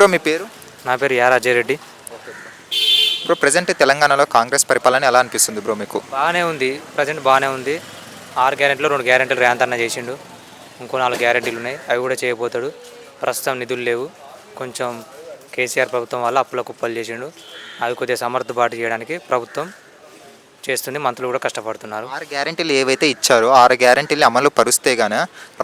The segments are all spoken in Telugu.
బ్రో మీ పేరు? నా పేరు యా రాజారెడ్డి బ్రో ప్రజెంట్ తెలంగాణలో కాంగ్రెస్ పరిపాలన ఎలా అనిపిస్తుంది బ్రో మీకు? బాగానే ఉంది. ప్రజెంట్ బాగానే ఉంది. ఆరు గ్యారెంటీలో రెండు గ్యారెంటీలు రేవంత్ అన్న చేసిండు. ఇంకో నాలుగు గ్యారెంటీలు ఉన్నాయి. అవి కూడా చేయబోతాడు. ప్రస్తుతం నిధులు లేవు. కొంచెం కేసీఆర్ ప్రభుత్వం వల్ల అప్పుల కుప్పలు చేసిండు. అవి కొద్దిగా సమర్థబాటు చేయడానికి ప్రభుత్వం చేస్తుంది. మంత్రులు కూడా కష్టపడుతున్నారు. ఆరు గ్యారెంటీలు ఏవైతే ఇచ్చారో ఆరు గ్యారెంటీలు అమలు పరుస్తే గాన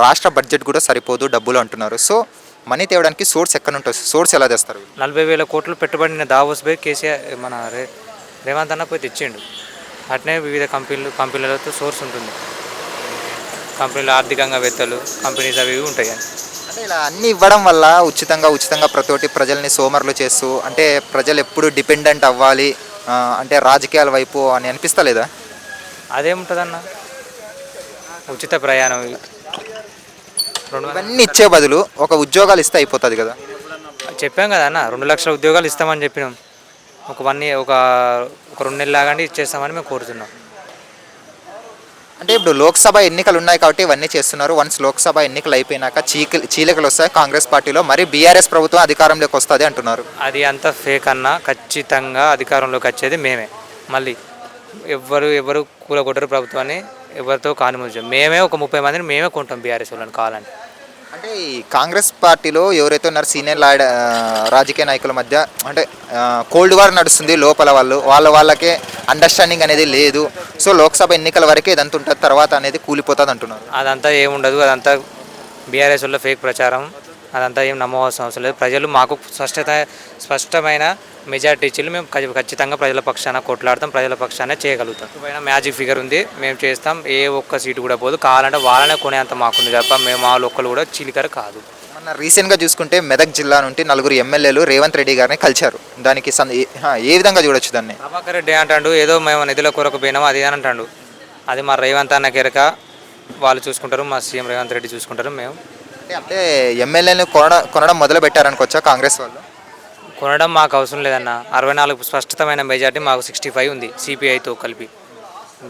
రాష్ట్ర బడ్జెట్ కూడా సరిపోదు డబ్బులు అంటున్నారు. సో మనీ తేవడానికి సోర్స్ ఎక్కడ ఉంటుంది సోర్స్ ఎలా తెస్తారు నలభై వేల కోట్లు పెట్టుబడిన దావోస్ పోయి కేసీఆర్ మన రే రేవంత్ అన్న పోయి తెచ్చిండు. అట్నే వివిధ కంపెనీలు కంపెనీలతో సోర్స్ ఉంటుంది. కంపెనీలు ఆర్థికంగా వేత్తలు కంపెనీస్ అవి ఇవి ఉంటాయి. అంటే ఇలా అన్ని ఇవ్వడం వల్ల ఉచితంగా ఉచితంగా ప్రతి ఒక్కటి ప్రజల్ని సోమరులు చేస్తూ అంటే ప్రజలు ఎప్పుడు డిపెండెంట్ అవ్వాలి ఆ, అంటే రాజకీయాల వైపు అని అనిపిస్తలేదా? అదేముంటుందన్న? ఉచిత ప్రయాణం. ఇవన్నీ ఇచ్చే బదులు ఒక ఉద్యోగాలు ఇస్తే అయిపోతుంది కదా. చెప్పాం కదా అన్న రెండు లక్షల ఉద్యోగాలు ఇస్తామని చెప్పినాం. ఒక వన్ ఇయర్ ఒక ఒక రెండు నెలలు లాగండి ఇచ్చేస్తామని మేము కోరుతున్నాం. అంటే ఇప్పుడు లోక్సభ ఎన్నికలు ఉన్నాయి కాబట్టి ఇవన్నీ చేస్తున్నారు. వన్స్ లోక్సభ ఎన్నికలు అయిపోయినాక చీక చీలికలు వస్తాయి కాంగ్రెస్ పార్టీలో. మరి బీఆర్ఎస్ ప్రభుత్వం అధికారంలోకి వస్తుంది అంటున్నారు. అది అంతా ఫేక్ అన్న. ఖచ్చితంగా అధికారంలోకి వచ్చేది మేమే. మళ్ళీ ఎవ్వరు ఎవరు కూలగొట్టరు ప్రభుత్వాన్ని. ఎవరితో కానిమోచం మేమే ఒక ముప్పై మందిని మేమే కొంటాం బీఆర్ఎస్ వాళ్ళని కావాలని. అంటే ఈ కాంగ్రెస్ పార్టీలో ఎవరైతే ఉన్నారు సీనియర్ లాడ్ రాజకీయ నాయకుల మధ్య అంటే కోల్డ్ వార్ నడుస్తుంది లోపల వాళ్ళు వాళ్ళ వాళ్ళకే అండర్స్టాండింగ్ అనేది లేదు. సో లోక్సభ ఎన్నికల వరకే ఇదంతా ఉంటుంది తర్వాత అనేది కూలిపోతుంది అంటున్నారు అదంతా ఏముండదు అదంతా బీఆర్ఎస్ వల్ల ఫేక్ ప్రచారం. అదంతా ఏం నమ్మవలసిన అవసరం లేదు. ప్రజలు మాకు స్పష్టత స్పష్టమైన మెజార్టీ ఇచ్చి మేము ఖచ్చి- ఖచ్చితంగా ప్రజల పక్షాన కొట్లాడతాం ప్రజల పక్షాన చేయగలుగుతాం. పైన మ్యాజిక్ ఫిగర్ ఉంది. మేము చేస్తాం. ఏ ఒక్క సీటు కూడా పోదు. కావాలంటే వాళ్ళనే కొనేంత మాకుంది తప్ప మేము మా ఒక్కరు కూడా చిలికర కాదు. మొన్న రీసెంట్గా చూసుకుంటే మెదక్ జిల్లా నుండి నలుగురు ఎమ్మెల్యేలు రేవంత్ రెడ్డి గారిని కలిశారు. దానికి ఏ- విధంగా చూడొచ్చు దాన్ని? ప్రభాకర్ రెడ్డి అంటాడు ఏదో మేము నిధుల కొరకు పోయినాం అది అని అంటాడు. అది మా రేవంత్ అన్న కెరక వాళ్ళు చూసుకుంటారు మా సీఎం రేవంత్ రెడ్డి చూసుకుంటారు మేము అంటే అంటే ఎమ్మెల్యేలను కొనడం కొనడం మొదలు పెట్టారనుకోవచ్చా కాంగ్రెస్ వాళ్ళు? కొనడం మాకు అవసరం లేదన్న. అరవై నాలుగు స్పష్టమైన మెజార్టీ మాకు సిక్స్టీ ఫైవ్ ఉంది సిపిఐతో కలిపి.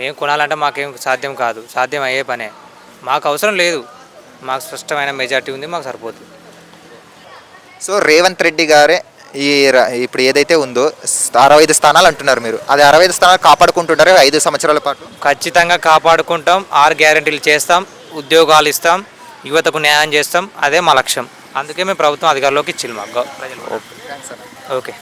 మేము కొనాలంటే మాకేం సాధ్యం కాదు సాధ్యం అయ్యే పనే. మాకు అవసరం లేదు. మాకు స్పష్టమైన మెజార్టీ ఉంది మాకు సరిపోతుంది సో రేవంత్ రెడ్డి గారే ఈ ఇప్పుడు ఏదైతే ఉందో అరవై ఐదు స్థానాలు అంటున్నారు మీరు. అది అరవై ఐదు స్థానాలు కాపాడుకుంటున్నారు ఐదు సంవత్సరాల పాటు? ఖచ్చితంగా కాపాడుకుంటాం ఆరు గ్యారెంటీలు చేస్తాం ఉద్యోగాలు ఇస్తాం యువతకు న్యాయం చేస్తాం అదే మా లక్ష్యం. అందుకే మేము ప్రభుత్వం అధికారంలోకి ఇచ్చింది మాకు. ప్రజలు ఓకే.